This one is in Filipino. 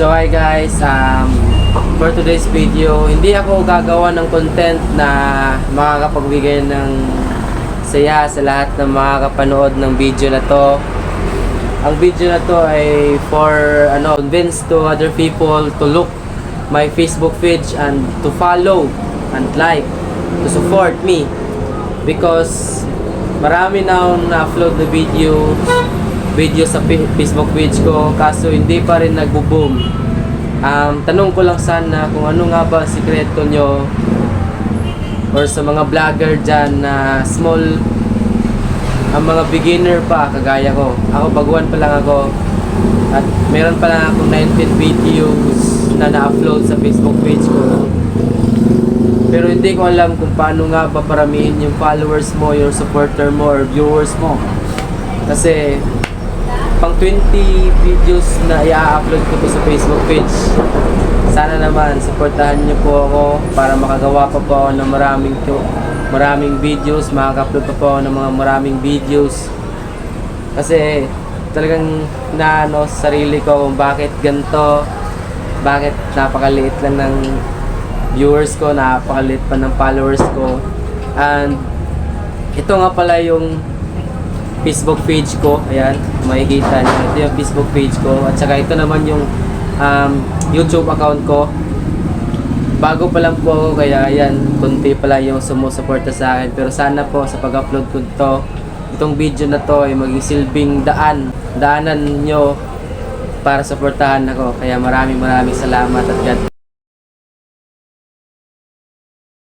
So hi guys, um, for today's video, hindi ako gagawa ng content na makakapagbigay ng saya sa lahat ng makakapanood ng video na to. Ang video na to ay for ano, convince to other people to look my Facebook page and to follow and like to support me. Because marami na akong na-upload na video video sa Facebook page ko kaso hindi pa rin nagbo-boom. Um, tanong ko lang sana kung ano nga ba sikreto nyo or sa mga vlogger dyan na small ang mga beginner pa kagaya ko. Ako baguhan pa lang ako at meron pa lang akong 19 videos na na-upload sa Facebook page ko. Pero hindi ko alam kung paano nga ba paramihin yung followers mo, yung supporter mo, or viewers mo. Kasi, pang 20 videos na i-upload ko po sa Facebook page. Sana naman, supportahan niyo po ako para makagawa pa po ako ng maraming maraming videos, makaka-upload pa po ako ng mga maraming videos. Kasi, talagang naano sa sarili ko kung bakit ganito, bakit napakaliit lang ng viewers ko, napakaliit pa ng followers ko. And ito nga pala yung Facebook page ko. Ayan, makikita niyo. Ito yung Facebook page ko. At saka ito naman yung um, YouTube account ko. Bago pa lang po ako, kaya ayan, kunti pala yung sumusuporta sa akin. Pero sana po sa pag-upload ko to, itong video na to ay maging silbing daan, daanan nyo para suportahan ako. Kaya maraming maraming salamat at God